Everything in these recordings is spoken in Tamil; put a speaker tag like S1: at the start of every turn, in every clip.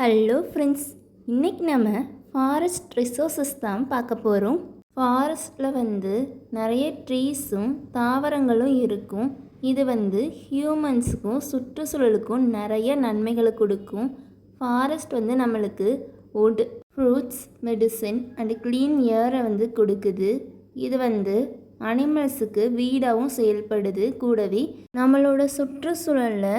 S1: ஹலோ ஃப்ரெண்ட்ஸ் இன்றைக்கி நம்ம ஃபாரஸ்ட் ரிசோர்ஸஸ் தான் பார்க்க போகிறோம் ஃபாரஸ்ட்டில் வந்து நிறைய ட்ரீஸும் தாவரங்களும் இருக்கும். இது வந்து ஹியூமன்ஸுக்கும் சுற்றுச்சூழலுக்கும் நிறைய நன்மைகளை கொடுக்கும். ஃபாரஸ்ட் வந்து நம்மளுக்கு wood fruits medicine and clean ஏரை வந்து கொடுக்குது. இது வந்து அனிமல்ஸுக்கு வீடாகவும் செயல்படுது. கூடவே நம்மளோட சுற்றுச்சூழலில்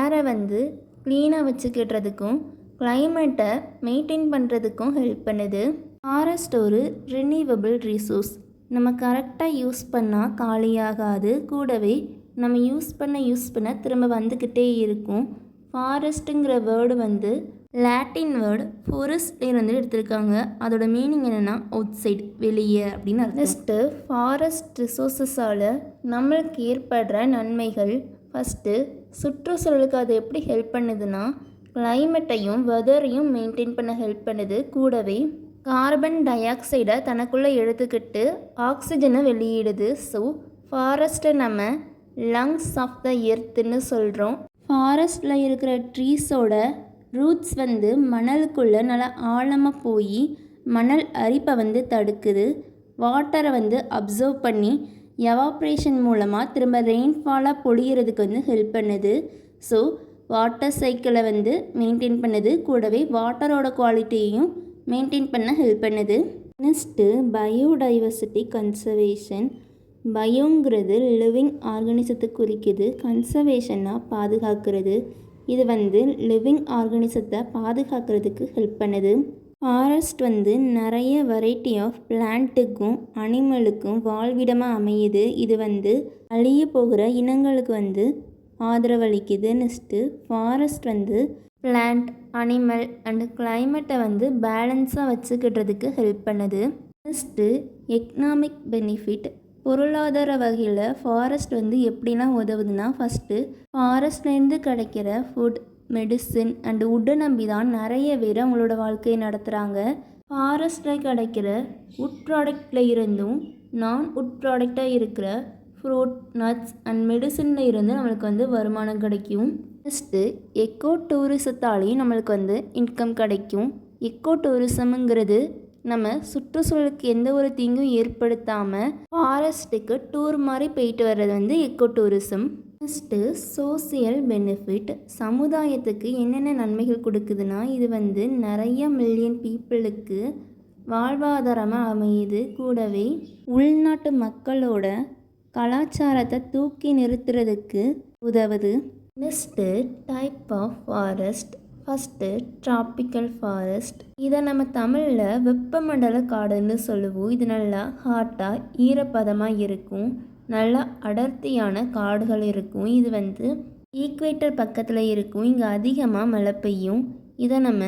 S1: ஏரை வந்து க்ளீனாக வச்சுக்கிடுறதுக்கும் கிளைமேட்டை மெயின்டைன் பண்ணுறதுக்கும் ஹெல்ப் பண்ணுது. ஃபாரஸ்ட் ஒரு ரினியூவபிள் ரிசோர்ஸ் நம்ம கரெக்டாக யூஸ் பண்ணால் காலியாகாது. கூடவே நம்ம யூஸ் பண்ண யூஸ் பண்ண திரும்ப வந்துக்கிட்டே இருக்கும். ஃபாரஸ்ட்டுங்கிற வேர்டு வந்து லாட்டின் வேர்டு ஃபோரஸ்ட்லேருந்து எடுத்திருக்காங்க. அதோட மீனிங் என்னென்னா அவுட் சைடு வெளியே அப்படின்னு ஃபஸ்ட்டு நெக்ஸ்ட்டு ஃபாரஸ்ட் ரிசோர்ஸஸால் நம்மளுக்கு ஏற்படுற நன்மைகள். ஃபஸ்ட்டு சுற்றுச்சூழலுக்கு அது எப்படி ஹெல்ப் பண்ணுதுன்னா கிளைமேட்டையும் வெதரையும் மெயின்டைன் பண்ண ஹெல்ப் பண்ணுது. கூடவே கார்பன் டை ஆக்சைடை தனக்குள்ளே எடுத்துக்கிட்டு ஆக்சிஜனை வெளியிடுது. ஸோ ஃபாரஸ்ட்டை நம்ம லங்ஸ் ஆஃப் த எர்த்துன்னு சொல்கிறோம் ஃபாரஸ்ட்டில் இருக்கிற ட்ரீஸோட ரூட்ஸ் வந்து மணலுக்குள்ளே நல்லா ஆழமாக போய் மணல் அரிப்பை வந்து தடுக்குது. வாட்டரை வந்து அப்சர்வ் பண்ணி எவாப்ரேஷன் மூலமாக திரும்ப ரெயின்ஃபாலாக பொழியறதுக்கு வந்து ஹெல்ப் பண்ணுது. ஸோ வாட்டர் சைக்கிளை வந்து மெயின்டைன் பண்ணுது. கூடவே வாட்டரோட குவாலிட்டியையும் மெயின்டைன் பண்ண ஹெல்ப் பண்ணுது. நெக்ஸ்ட்டு பயோடைவர்சிட்டி கன்சர்வேஷன் பயோங்கிறது லிவிங் ஆர்கனிசத்தை குறிக்குது. கன்சர்வேஷன்னா பாதுகாக்கிறது. இது வந்து லிவிங் ஆர்கனிசத்தை பாதுகாக்கிறதுக்கு ஹெல்ப் பண்ணுது. ஃபாரஸ்ட் வந்து நிறைய வெரைட்டி ஆஃப் பிளான்ட்டுக்கும் அனிமலுக்கும் வாழ்விடமாக அமையுது. இது வந்து அழிய போகிற இனங்களுக்கு வந்து ஆதரவளிக்குது நெக்ஸ்ட்டு ஃபாரஸ்ட் வந்து பிளான்ட் அனிமல் அண்டு கிளைமேட்டை வந்து பேலன்ஸாக வச்சுக்கிடுறதுக்கு ஹெல்ப் பண்ணுது. நெக்ஸ்ட்டு எக்கனாமிக் பெனிஃபிட் பொருளாதார வகையில் ஃபாரஸ்ட் வந்து எப்படிலாம் உதவுதுன்னா ஃபஸ்ட்டு ஃபாரஸ்ட்லேருந்து கிடைக்கிற ஃபுட் மெடிசின் அண்டு உட்டை நம்பி தான் நிறைய பேர் அவங்களோட வாழ்க்கையை நடத்துகிறாங்க ஃபாரஸ்ட்டில் கிடைக்கிற உட் ப்ராடக்டில் இருந்தும் நான் உட் ப்ராடக்டாக இருக்கிற ஃப்ரூட் நட்ஸ் அண்ட் மெடிசனில் இருந்து நம்மளுக்கு வந்து வருமானம் கிடைக்கும். நெக்ஸ்ட்டு எக்கோ டூரிசத்தாலேயும் நம்மளுக்கு வந்து இன்கம் கிடைக்கும். எக்கோ டூரிசம்ங்கிறது நம்ம சுற்றுச்சூழலுக்கு எந்த ஒரு தீங்கும் ஏற்படுத்தாமல் ஃபாரஸ்ட்டுக்கு டூர் மாதிரி போயிட்டு வர்றது வந்து eco tourism next social benefit சமுதாயத்துக்கு என்னென்ன நன்மைகள் கொடுக்குதுன்னா இது வந்து நிறைய மில்லியன் பீப்புளுக்கு வாழ்வாதாரமாக அமையுது. கூடவே உள்நாட்டு மக்களோட கலாச்சாரத்தை தூக்கி நிறுத்துறதுக்கு உதவுது. Next type of forest first tropical forest இதை நம்ம தமிழில் வெப்பமண்டல காடுன்னு சொல்லுவோம். இது நல்லா ஹாட்டாக ஈரப்பதமாக இருக்கும். நல்லா அடர்த்தியான காடுகள் இருக்கும். இது வந்து ஈக்குவேட்டர் பக்கத்தில் இருக்கும். இங்கே அதிகமாக மழை பெய்யும். இதை நம்ம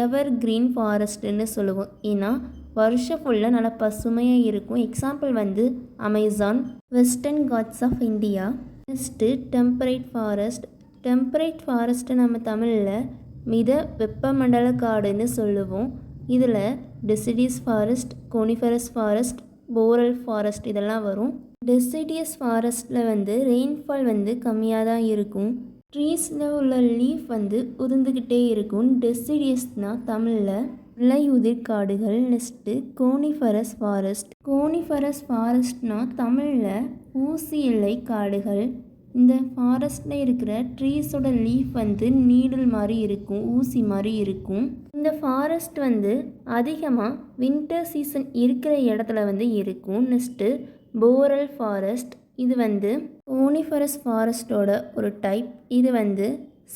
S1: எவர் கிரீன் ஃபாரஸ்ட்டுன்னு சொல்லுவோம். ஏன்னா வருஷம் ஃபுல்லாக நல்லா பசுமையாக இருக்கும். எக்ஸாம்பிள் வந்து Amazon Western Ghats of India next temperate forest temperate ஃபாரஸ்ட்டை நம்ம தமிழில் மித வெப்பமண்டல காடுன்னு சொல்லுவோம். இதில் deciduous forest coniferous forest boreal forest இதெல்லாம் வரும். டெசிடியஸ் ஃபாரஸ்ட்டில் வந்து ரெயின்ஃபால் வந்து கம்மியாக தான் இருக்கும். ட்ரீஸில் உள்ள லீஃப் வந்து உதிர்ந்துக்கிட்டே இருக்கும். டெசிடியஸ்னால் தமிழில் இலையுதிர் காடுகள் நெக்ஸ்ட்டு கோனிஃபரஸ் ஃபாரஸ்ட். கோனிஃபரஸ் ஃபாரஸ்ட்னால் தமிழில் ஊசி இலை காடுகள். இந்த ஃபாரஸ்ட்டில் இருக்கிற ட்ரீஸோட லீஃப் வந்து நீடில் மாதிரி இருக்கும் ஊசி மாதிரி இருக்கும். இந்த ஃபாரஸ்ட் வந்து அதிகமாக வின்டர் சீசன் இருக்கிற இடத்துல வந்து இருக்கும். நெக்ஸ்ட்டு போரல் ஃபாரஸ்ட் இது வந்து ஓனிஃபரஸ் ஃபாரஸ்ட்டோட ஒரு டைப். இது வந்து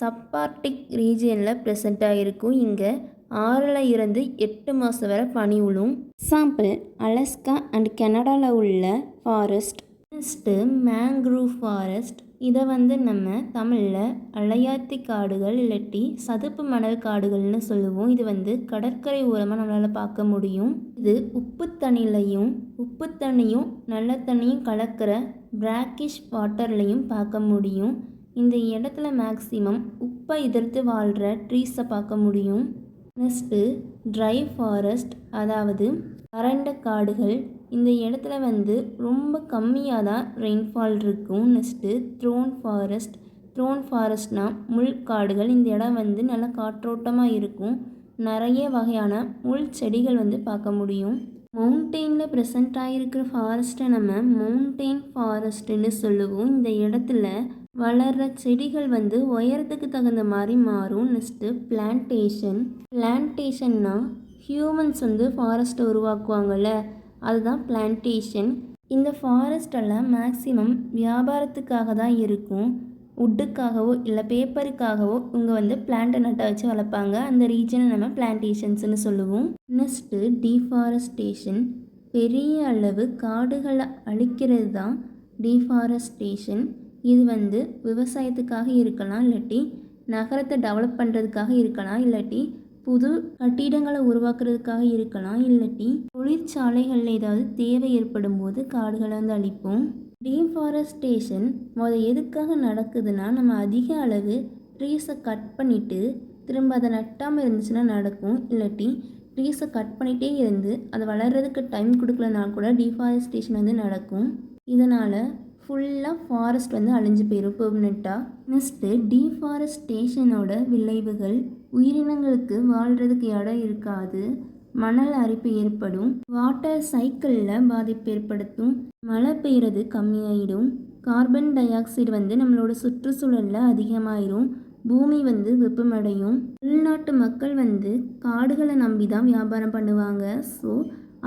S1: சப்பார்டிக் ரீஜியனில் ப்ரெசண்ட்டாக இருக்கும் இங்கே ஆறில் இருந்து எட்டு மாதம் வரை பனி உழும். எக்ஸாம்பிள் அலஸ்கா அண்ட் கனடாவில் உள்ள ஃபாரஸ்ட். நெக்ஸ்ட்டு மேங்க்ரூவ் ஃபாரஸ்ட் இதை வந்து நம்ம தமிழில் அலையாத்தி காடுகள் இல்லாட்டி சதுப்பு மணல் காடுகள்னு சொல்லுவோம். இது வந்து கடற்கரை ஓரமாக நம்மளால் பார்க்க முடியும். இது உப்பு தண்ணிலையும் உப்பு தண்ணியும் நல்ல தண்ணியும் கலக்கிற பிராக்கிஷ் வாட்டர்லையும் பார்க்க முடியும். இந்த இடத்துல மேக்சிமம் உப்பை எதிர்த்து வாழ்கிற ட்ரீஸை பார்க்க முடியும். நெக்ஸ்ட்டு ட்ரை ஃபாரஸ்ட் அதாவது வறண்ட காடுகள் இந்த இடத்துல வந்து ரொம்ப கம்மியாக தான் ரெயின்ஃபால் இருக்கும் நெக்ஸ்ட்டு த்ரோன் ஃபாரஸ்ட் த்ரோன் ஃபாரஸ்ட்னா முள் காடுகள். இந்த இடம் வந்து நல்லா காற்றோட்டமாக இருக்கும். நிறைய வகையான முள் செடிகள் வந்து பார்க்க முடியும். மவுண்டெயினில் ப்ரெசென்ட் ஆகிருக்கிற ஃபாரஸ்ட்டை நம்ம மவுண்டெயின் ஃபாரஸ்ட்டுன்னு சொல்லுவோம். இந்த இடத்துல வளர்கிற செடிகள் வந்து உயரத்துக்கு தகுந்த மாதிரி மாறும் நெக்ஸ்ட்டு பிளான்டேஷன் பிளான்டேஷன்னா ஹியூமன்ஸ் வந்து ஃபாரஸ்ட்டை உருவாக்குவாங்கள்ல அதுதான் பிளான்டேஷன் இந்த ஃபாரஸ்டெல்லாம் மேக்ஸிமம் வியாபாரத்துக்காக தான் இருக்கும். வுட்டுக்காகவோ இல்லை பேப்பருக்காகவோ இவங்க வந்து பிளான்ட்டை நட்டை வச்சு வளர்ப்பாங்க. அந்த ரீஜனை நம்ம பிளான்டேஷன்ஸ்னு சொல்லுவோம். நெக்ஸ்ட்டு டீஃபாரஸ்டேஷன் பெரிய அளவு காடுகளை அழிக்கிறது தான் டீஃபாரஸ்டேஷன் இது வந்து விவசாயத்துக்காக இருக்கலாம் இல்லாட்டி நகரத்தை டெவலப் பண்ணுறதுக்காக இருக்கலாம் இல்லாட்டி புது கட்டிடங்களை உருவாக்குறதுக்காக இருக்கலாம் இல்லாட்டி தொழிற்சாலைகளில் ஏதாவது தேவை ஏற்படும் போது காடுகளை வந்து அழிப்போம் டீஃபாரஸ்டேஷன் முத எதுக்காக நடக்குதுன்னா நம்ம அதிக அளவு ட்ரீஸை கட் பண்ணிவிட்டு திரும்ப அதை நட்டாமல் இருந்துச்சுன்னா நடக்கும். இல்லாட்டி ட்ரீஸை கட் பண்ணிகிட்டே இருந்து அது வளர்கிறதுக்கு டைம் கொடுக்கலனா கூட டீஃபாரஸ்டேஷன் வந்து நடக்கும். இதனால் ஃபுல்லாக ஃபாரஸ்ட் வந்து அழிஞ்சு போயிடும் பெர்மனெண்ட்டாக நெக்ஸ்ட்டு டீஃபாரஸ்டேஷனோட விளைவுகள். உயிரினங்களுக்கு வாழ்கிறதுக்கு இடம் இருக்காது. மணல் அரிப்பு ஏற்படும். வாட்டர் சைக்கிளில் பாதிப்பு ஏற்படுத்தும். மழை பெய்கிறது கம்மியாயிடும். கார்பன் டை ஆக்சைடு வந்து நம்மளோட சுற்றுச்சூழலில் அதிகமாயிரும். பூமி வந்து வெப்பமடையும். உள்நாட்டு மக்கள் வந்து காடுகளை நம்பி தான் வியாபாரம் பண்ணுவாங்க. ஸோ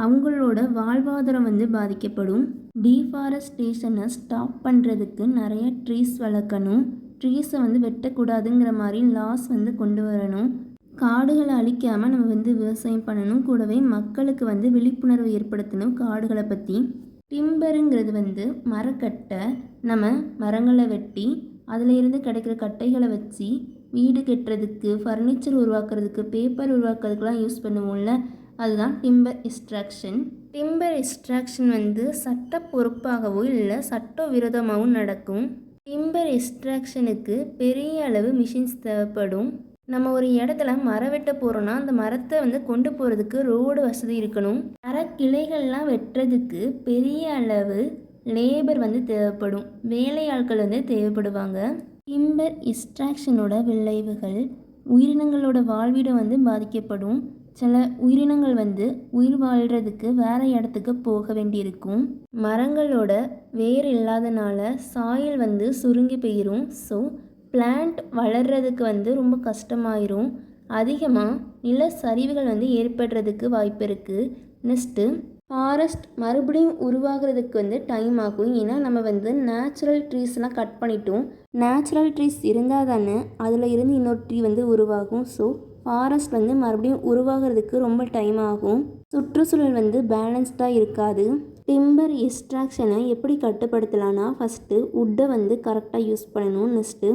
S1: அவங்களோட வாழ்வாதாரம் வந்து பாதிக்கப்படும். டீஃபாரஸ்டேஷனை ஸ்டாப் பண்ணுறதுக்கு நிறைய ட்ரீஸ் வளர்க்கணும். ட்ரீஸை வந்து வெட்டக்கூடாதுங்கிற மாதிரி லாஸ் வந்து கொண்டு வரணும். காடுகளை அழிக்காமல் நம்ம வந்து விவசாயம் பண்ணணும். கூடவே மக்களுக்கு வந்து விழிப்புணர்வு ஏற்படுத்தணும் காடுகளை பற்றி டிம்பருங்கிறது வந்து மரக்கட்டை நம்ம மரங்களை வெட்டி அதிலிருந்து கிடைக்கிற கட்டைகளை வச்சு வீடு கட்டுறதுக்கு ஃபர்னிச்சர் உருவாக்குறதுக்கு பேப்பர் உருவாக்குறதுக்கெலாம் யூஸ் பண்ணுவோம்ல. அதுதான் டிம்பர் இஸ்ட்ராக்ஷன் டிம்பர் இஸ்ட்ராக்ஷன் வந்து சட்ட பொறுப்பாகவோ இல்லை சட்ட விரோதமாகவும் நடக்கும். டிம்பர் எக்ஸ்ட்ராக்ஷனுக்கு பெரிய அளவு மிஷின்ஸ் தேவைப்படும். நம்ம ஒரு இடத்துல மரம் வெட்ட போகிறோன்னா அந்த மரத்தை வந்து கொண்டு போகிறதுக்கு ரோடு வசதி இருக்கணும். மர கிளைகள்லாம் வெட்டுறதுக்கு பெரிய அளவு லேபர் வந்து தேவைப்படும். வேலையாட்கள் வந்து தேவைப்படுவாங்க. டிம்பர் எக்ஸ்ட்ராக்ஷனோட விளைவுகள் உயிரினங்களோட வாழ்விடம் வந்து பாதிக்கப்படும். சில உயிரினங்கள் வந்து உயிர் வாழ்கிறதுக்கு வேறு இடத்துக்கு போக வேண்டியிருக்கும். மரங்களோட வேர் இல்லாதனால சாயில் வந்து சுருங்கி போயிடும் ஸோ பிளான்ட் வளர்கிறதுக்கு வந்து ரொம்ப கஷ்டமாயிரும். அதிகமாக நில சரிவுகள் வந்து ஏற்படுறதுக்கு வாய்ப்பு இருக்குது நெக்ஸ்ட்டு ஃபாரஸ்ட் மறுபடியும் உருவாகிறதுக்கு வந்து டைம் ஆகும். ஏன்னா நம்ம வந்து நேச்சுரல் ட்ரீஸ்லாம் கட் பண்ணிட்டோம். நேச்சுரல் ட்ரீஸ் இருந்தால் தானே அதில் இருந்து இன்னொரு ட்ரீ வந்து உருவாகும். ஸோ ஃபாரஸ்ட் வந்து மறுபடியும் உருவாகிறதுக்கு ரொம்ப டைம் ஆகும். சுற்றுச்சூழல் வந்து பேலன்ஸ்டாக இருக்காது. டிம்பர் எக்ஸ்ட்ராக்ஷனை எப்படி கட்டுப்படுத்தலான்னா ஃபஸ்ட்டு உட்டை வந்து கரெக்டாக யூஸ் பண்ணணும் நெக்ஸ்ட்டு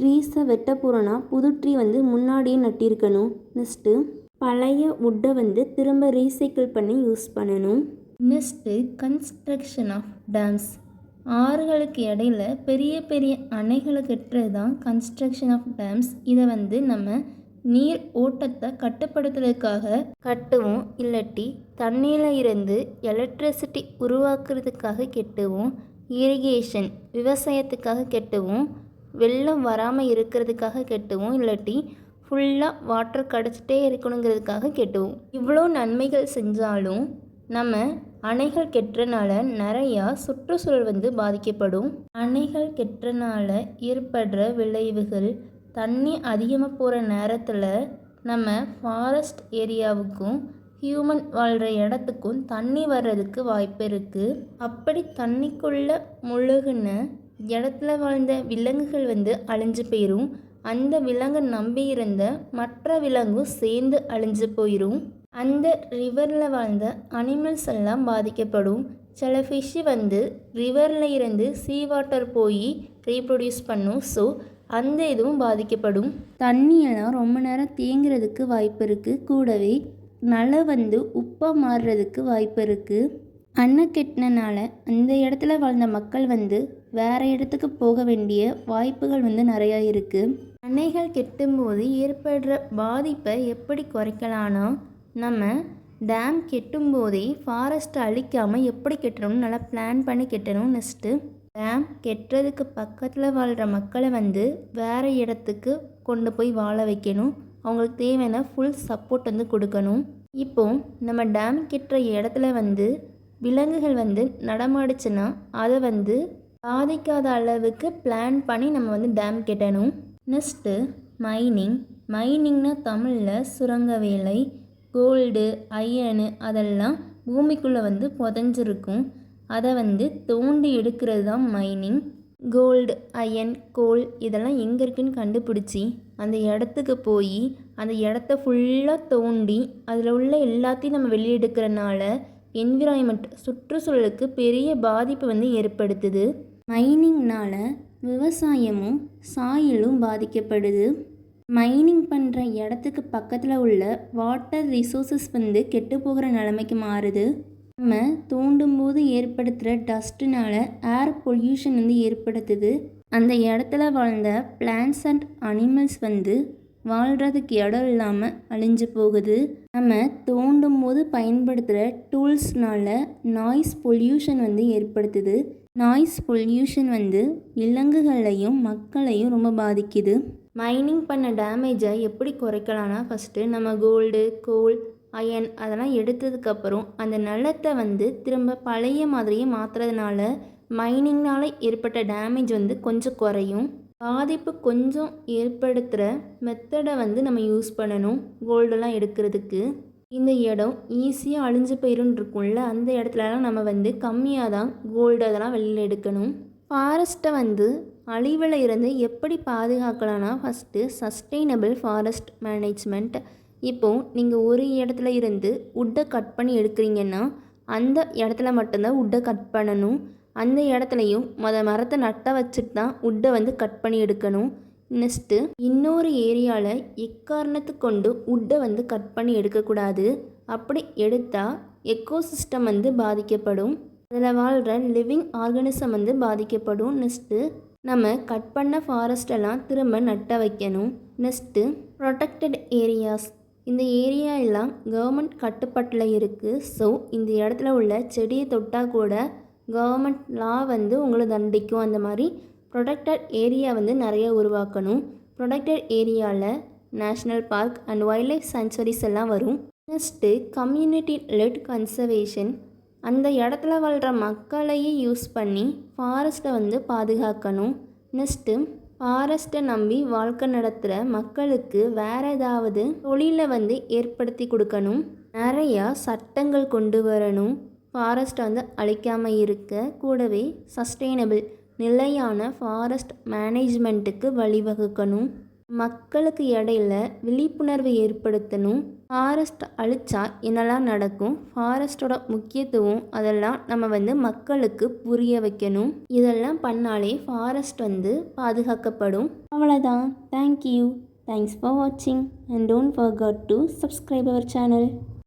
S1: ட்ரீஸை வெட்ட போகிறோன்னா புது ட்ரீ வந்து முன்னாடியே நட்டிருக்கணும் நெக்ஸ்ட்டு பழைய உட்டை வந்து திரும்ப ரீசைக்கிள் பண்ணி யூஸ் பண்ணணும். நெக்ஸ்ட்டு கன்ஸ்ட்ரக்ஷன் ஆஃப் டேம்ஸ் ஆறுகளுக்கு இடையில பெரிய பெரிய அணைகளை கட்டுறது தான் கன்ஸ்ட்ரக்ஷன் ஆஃப் டேம்ஸ் இதை வந்து நம்ம நீர் ஓட்டத்தை கட்டுப்படுத்துறதுக்காக கட்டுவோம் இல்லாட்டி தண்ணியில் இருந்து எலக்ட்ரிசிட்டி உருவாக்குறதுக்காக கெட்டுவோம் இரிகேஷன் விவசாயத்துக்காக கெட்டுவோம் வெள்ளம் வராமல் இருக்கிறதுக்காக கெட்டுவோம் இல்லாட்டி ஃபுல்லாக வாட்டர் கிடச்சிட்டே இருக்கணுங்கிறதுக்காக கெட்டுவோம். இவ்வளோ நன்மைகள் செஞ்சாலும் நம்ம அணைகள் கெட்டுறனால நிறையா சுற்றுச்சூழல் வந்து பாதிக்கப்படும். அணைகள் கெட்டுறனால ஏற்படுற விளைவுகள் தண்ணி அதிகமாக போகிற நேரத்தில் நம்ம ஃபாரஸ்ட் ஏரியாவுக்கும் ஹியூமன் வாழ்கிற இடத்துக்கும் தண்ணி வர்றதுக்கு வாய்ப்பு இருக்குது அப்படி தண்ணிக்குள்ளே முழுகுன இடத்துல வாழ்ந்த விலங்குகள் வந்து அழிஞ்சு போயிடும் அந்த விலங்கை நம்பி இருந்த மற்ற விலங்கும் சேர்ந்து அழிஞ்சு போயிடும் அந்த ரிவரில் வாழ்ந்த அனிமல்ஸ் எல்லாம் பாதிக்கப்படும். சில ஃபிஷ்ஷு வந்து ரிவரில் இருந்து சீ வாட்டர் போய் ரீப்ரொடியூஸ் பண்ணும். ஸோ அந்த இதுவும் பாதிக்கப்படும். தண்ணியெல்லாம் ரொம்ப நேரம் தேங்குறதுக்கு வாய்ப்பு இருக்குது கூடவே நலை வந்து உப்பாக மாறுறதுக்கு வாய்ப்பு இருக்குது அணை கெட்டினால அந்த இடத்துல வாழ்ந்த மக்கள் வந்து வேறு இடத்துக்கு போக வேண்டிய வாய்ப்புகள் வந்து நிறையா இருக்குது அணைகள் கெட்டும்போது ஏற்படுற பாதிப்பை எப்படி குறைக்கலான்னா நம்ம டேம் கெட்டும் போதே ஃபாரஸ்ட்டை அழிக்காமல் எப்படி கெட்டணும்னு நல்லா பிளான் பண்ணி கெட்டணும் நெக்ஸ்ட்டு டேம் கெட்டுறதுக்கு பக்கத்தில் வாழ்கிற மக்களை வந்து வேறு இடத்துக்கு கொண்டு போய் வாழ வைக்கணும். அவங்களுக்கு தேவையான ஃபுல் சப்போர்ட் வந்து கொடுக்கணும். இப்போ நம்ம டேம் கெட்டுற இடத்துல வந்து விலங்குகள் வந்து நடமாடுச்சுன்னா அதை வந்து பாதிக்காத அளவுக்கு பிளான் பண்ணி நம்ம வந்து டேம் கெட்டணும். நெக்ஸ்ட்டு மைனிங் மைனிங்னா தமிழில் சுரங்க வேலை கோல்டு அயனு அதெல்லாம் பூமிக்குள்ளே வந்து புதஞ்சிருக்கும். அதை வந்து தோண்டி எடுக்கிறது தான் மைனிங் கோல்டு அயன் கோல் இதெல்லாம் எங்கே இருக்குன்னு கண்டுபிடிச்சி அந்த இடத்துக்கு போய் அந்த இடத்த ஃபுல்லாக தோண்டி அதில் உள்ள எல்லாத்தையும் நம்ம வெளியெடுக்கிறனால என்விரான்மெண்ட் சுற்றுச்சூழலுக்கு பெரிய பாதிப்பு வந்து ஏற்படுத்துது. மைனிங்னால் விவசாயமும் சாயிலும் பாதிக்கப்படுது. மைனிங் பண்ணுற இடத்துக்கு பக்கத்தில் உள்ள வாட்டர் ரிசோர்ஸஸ் வந்து கெட்டு போகிற நிலைமைக்கு மாறுது. நம்ம தோண்டும் போது ஏற்படுத்துகிற டஸ்ட்டுனால ஏர் பொல்யூஷன் வந்து ஏற்படுத்துது. அந்த இடத்துல வாழ்ந்த பிளான்ஸ் அண்ட் அனிமல்ஸ் வந்து வாழ்கிறதுக்கு இடம் இல்லாமல் அழிஞ்சு போகுது. நம்ம தோண்டும் போது பயன்படுத்துகிற டூல்ஸ்னால நாய்ஸ் பொல்யூஷன் வந்து ஏற்படுத்துது. நாய்ஸ் பொல்யூஷன் வந்து விலங்குகளையும் மக்களையும் ரொம்ப பாதிக்குது. மைனிங் பண்ண டேமேஜை எப்படி குறைக்கலாம்னா ஃபஸ்ட்டு நம்ம கோல்டு கோல் அயன் அதெல்லாம் எடுத்ததுக்கப்புறம் அந்த நிலத்தை வந்து திரும்ப பழைய மாதிரியே மாற்றுறதுனால மைனிங்னால் ஏற்பட்ட டேமேஜ் வந்து கொஞ்சம் குறையும். பாதிப்பு கொஞ்சம் ஏற்படுத்துகிற மெத்தடை வந்து நம்ம யூஸ் பண்ணணும் கோல்டெல்லாம் எடுக்கிறதுக்கு. இந்த இடம் ஈஸியாக அழிஞ்சு போயிருன்னு இருக்கும்ல அந்த இடத்துலலாம் நம்ம வந்து கம்மியாக தான் கோல்டு அதெல்லாம் வெளியில் எடுக்கணும். ஃபாரஸ்ட்டை வந்து அழிவில் இருந்து எப்படி பாதுகாக்கலாம்னா ஃபஸ்ட்டு சஸ்டெயினபிள் ஃபாரஸ்ட் மேனேஜ்மெண்ட் இப்போது நீங்கள் ஒரு இடத்துல இருந்து உட்டை கட் பண்ணி எடுக்கிறீங்கன்னா அந்த இடத்துல மட்டும்தான் உட்டை கட் பண்ணணும். அந்த இடத்துலையும் மொத மரத்தை நட்ட வச்சுட்டு தான் உட்டை வந்து கட் பண்ணி எடுக்கணும். நெக்ஸ்ட்டு இன்னொரு ஏரியாவில் எக்காரணத்து கொண்டு உட்டை வந்து கட் பண்ணி எடுக்கக்கூடாது. அப்படி எடுத்தால் எக்கோசிஸ்டம் வந்து பாதிக்கப்படும். அதில் வாழ்கிற லிவிங் ஆர்கனிசம் வந்து பாதிக்கப்படும். நெக்ஸ்ட்டு நம்ம கட் பண்ண ஃபாரஸ்டெல்லாம் திரும்ப நட்ட வைக்கணும். நெக்ஸ்ட்டு ப்ரொடெக்டட் ஏரியாஸ் இந்த ஏரியா எல்லாம் கவர்மெண்ட் கட்டுப்பாட்டில் இருக்குது ஸோ இந்த இடத்துல உள்ள செடியை தொட்டால் கூட கவர்மெண்ட் லா வந்து உங்களை தண்டிக்கும். அந்த மாதிரி ப்ரொடெக்டட் ஏரியா வந்து நிறைய உருவாக்கணும். ப்ரொடெக்டட் ஏரியாவில் national park and wildlife sanctuaries எல்லாம் வரும். நெக்ஸ்ட்டு கம்யூனிட்டி லெட் கன்சர்வேஷன் அந்த இடத்துல வாழ்கிற மக்களையே யூஸ் பண்ணி ஃபாரஸ்ட்டை வந்து பாதுகாக்கணும். நெக்ஸ்ட்டு ஃபாரஸ்ட்டை நம்பி வாழ்க்கை நடத்துகிற மக்களுக்கு வேறு ஏதாவது தொழிலை வந்து ஏற்படுத்தி கொடுக்கணும். நிறையா சட்டங்கள் கொண்டு வரணும். ஃபாரஸ்ட்டை வந்து அழிக்காமல் இருக்க கூடவே சஸ்டெயினபிள் நிலையான ஃபாரஸ்ட் மேனேஜ்மெண்ட்டுக்கு வழிவகுக்கணும். மக்களுக்கு இடையில விழிப்புணர்வு ஏற்படுத்தணும். ஃபாரஸ்ட் அழிச்சா என்னெல்லாம் நடக்கும்? ஃபாரஸ்ட்டோட முக்கியத்துவம் அதெல்லாம் நம்ம வந்து மக்களுக்கு புரிய வைக்கணும். இதெல்லாம் பண்ணாலே ஃபாரஸ்ட் வந்து பாதுகாக்கப்படும். அவ்வளோதான் தேங்க்யூ தேங்க்ஸ் ஃபார் வாட்சிங் and don't forget to subscribe our channel